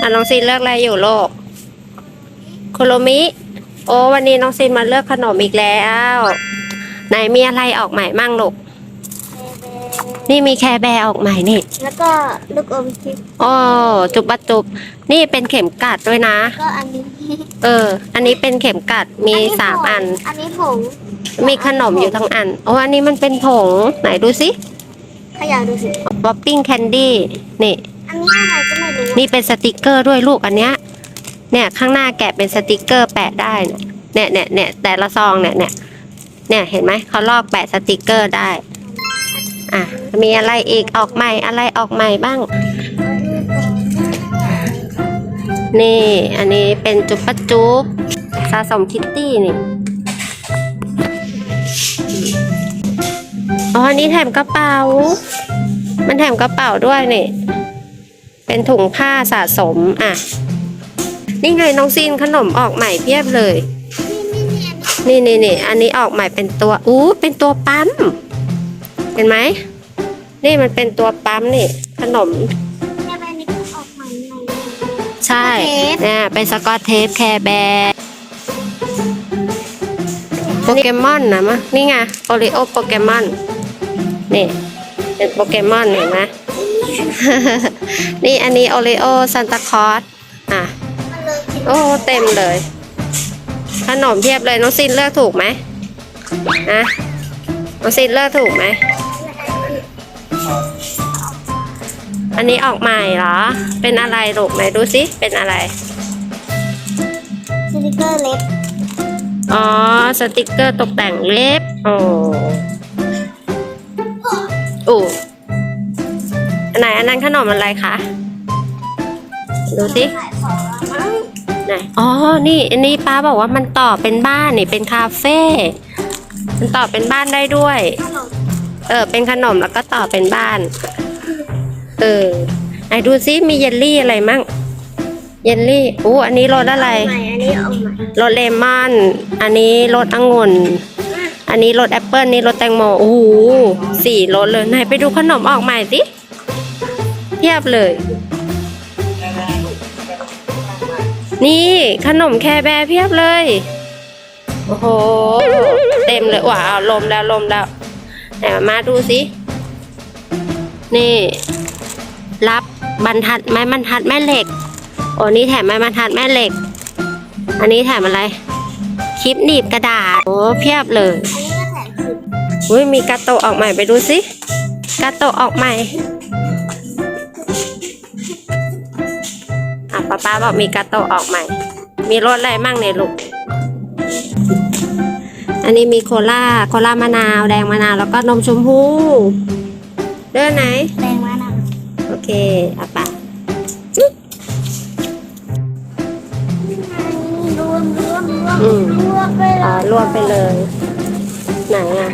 อะน้องซีนเลือกอะไรอยู่โลกโคโรมิ โอ้วันนี้น้องซีนมาเลือกขนมอีกแล้ว ไหนมีอะไรออกใหม่มั่งลูก นี่มีแคร์แบร์ออกใหม่นี่ แล้วก็ลูกอมทิพย์โอ้จุบปะจุบ นี่เป็นเข็มกัดด้วยนะ ก็อันนี้เออ อันนี้เป็นเข็มกัดมีสามอัน อันนี้ผงมีขนมอยู่ทั้งอัน โอ้อันนี้มันเป็นผง ไหนดูสิ ขยะดูสิบ๊อบปิ้งแคนดี้ นี่ อันนี้อะไรก็ไม่รู้นี่เป็นสติกเกอร์ด้วยลูกอันเนี้ย เนี่ยข้างหน้าแกะเป็นสติกเกอร์แปะได้เนี่ยเนี่ยเนี่ยเนี่ยแต่ละซองเนี่ยเนี่ยเนี่ยเห็นไหมเขาลอกแปะสติกเกอร์ได้ อะมีอะไรอีกออกใหม่อะไรออกใหม่บ้าง นี่อันนี้เป็นจุ๊บปะจุ๊บสะสมคิตตี้นี่อ๋ออันนี้แถมกระเป๋า มันแถมกระเป๋าด้วยนี่ เป็นถุงผ้าสะสมอะนี่ไงน้องซีนขนมออกใหม่เพียบเลย นี่นี่นี่อันนี้ออกใหม่เป็นตัวอู้เป็นตัวปั๊มเห็นไหมนี่มันเป็นตัวปั๊มนี่ ขนมแค่ใบนี้ก็ออกใหม่ใหม่เลยใช่สกอตเทปเนี่ยเป็นสกอตเทปแคร์แบร์โปเกมอนนะมะนี่ไงโอริโอโปเกมอนนี่เป็นโปเกมอนเห็นไหม นี่อันนี้โอริโอซันตาคลอสอะมันเลยคิดโอ้ เต็มเลย ขนมเพียบเลย น้องซินเลือกถูกไหมนะน้องซินเลือกถูกไหม อันนี้ออกใหม่เหรอ เป็นอะไรลูกไหนดูสิ เป็นอะไร สติกเกอร์เล็บ อ๋อ สติกเกอร์ตกแต่งเล็บ โอ้โอ้อัน ไหนอันนั้นขนมอะไรคะดูสิไหนอ๋อ นี่ อันนี้ป้าบอกว่ามันต่อเป็นบ้านนี่เป็นคาเฟ่ มันต่อเป็นบ้านได้ด้วย เออ เป็นขนมแล้วก็ต่อเป็นบ้าน เออ ไหนดูซิมีเยลลี่อะไรมั่ง เยลลี่อู้อันนี้รสอะไรอันนี้รสเลมอน อันนี้รสองุ่น อันนี้รสแอปเปิลนี่รสแตงโม โอ้โหสี่รสเลย ไหนไปดูขนมออกใหม่สิ เทียบเลย นี่ขนมแคร์แบร์เพียบเลย โอ้โห เต็มเลยว้าวลมแล้วลมแล้วไหนมาดูสิ นี่ รับบรรทัดไม้บรรทัดแม่เหล็กโอ้นี่แถมไม้บรรทัดแม่เหล็ก อันนี้แถมอะไร คลิปหนีบกระดาษ โอ้เพียบเลยอันนี้ก็แถมสิบอุ้ยมีกาโตะออกใหม่ไปดูสิกาโตะออกใหม่ ป้าป้าบอกมีกาโตะออกใหม่ มีรสอะไรมั่งเนี่ยลูก อันนี้มีโคลาโคลามะนาว แดงมะนาว แล้วก็นมชมพูเด้อไหน แดงมะนาว โอเคอะปะรวมรวมรวมอืมรวมไปเลอ๋อยรวมไปเลย ไหนอะ